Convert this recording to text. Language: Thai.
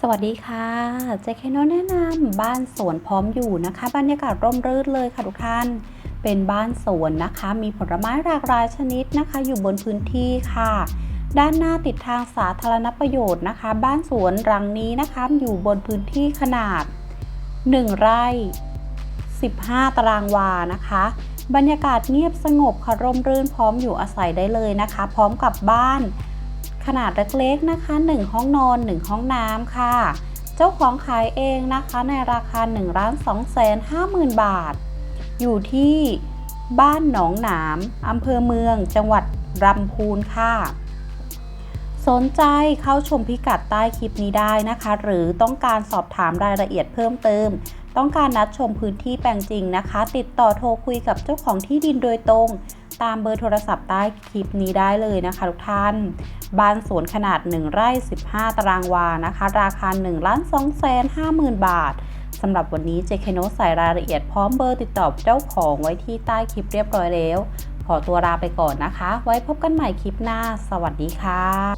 สวัสดีค่ะเจคโนแนะนำบ้านสวนพร้อมอยู่นะคะ บรรยากาศร่มรื่นเลยค่ะทุกท่าน เป็นบ้านสวนนะคะ มีผลไม้หลากหลายชนิดนะคะ อยู่บนพื้นที่ค่ะ ด้านหน้าติดทางสาธารณประโยชน์นะคะ บ้านสวนรังนี้นะคะอยู่บนพื้นที่ขนาด 1 ไร่ 15 ตารางวานะคะ บรรยากาศเงียบสงบค่ะร่มรื่นพร้อมอยู่อาศัยได้เลยนะคะ พร้อมกับบ้าน ขนาดเล็กๆนะคะ 1 ห้องนอน 1 ห้องน้ำค่ะ เจ้าของขายเองนะคะในราคา1ล้าน2แสน5หมื่นบาท อยู่ที่บ้านหนองหนามอำเภอเมือง จังหวัดลำพูนค่ะ สนใจเข้าชมพิกัดใต้คลิปนี้ได้นะคะ หรือต้องการสอบถามรายละเอียดเพิ่มเติม ต้องการนัดชมพื้นที่แปลงจริงนะคะ ติดต่อโทรคุยกับเจ้าของที่ดินโดยตรง ตามเบอร์โทรศัพท์ใต้คลิปนี้ได้เลยนะคะทุกท่าน บ้านสวนขนาด 1 ไร่ 15 ตารางวานะคะ ราคา1ล้าน2แสน50,000 บาทสำหรับวันนี้เจคโนใส่รายละเอียดพร้อมเบอร์ติดต่อเจ้าของไว้ที่ใต้คลิปเรียบร้อยแล้ว ขอตัวลาไปก่อนนะคะ ไว้พบกันใหม่คลิปหน้า สวัสดีค่ะ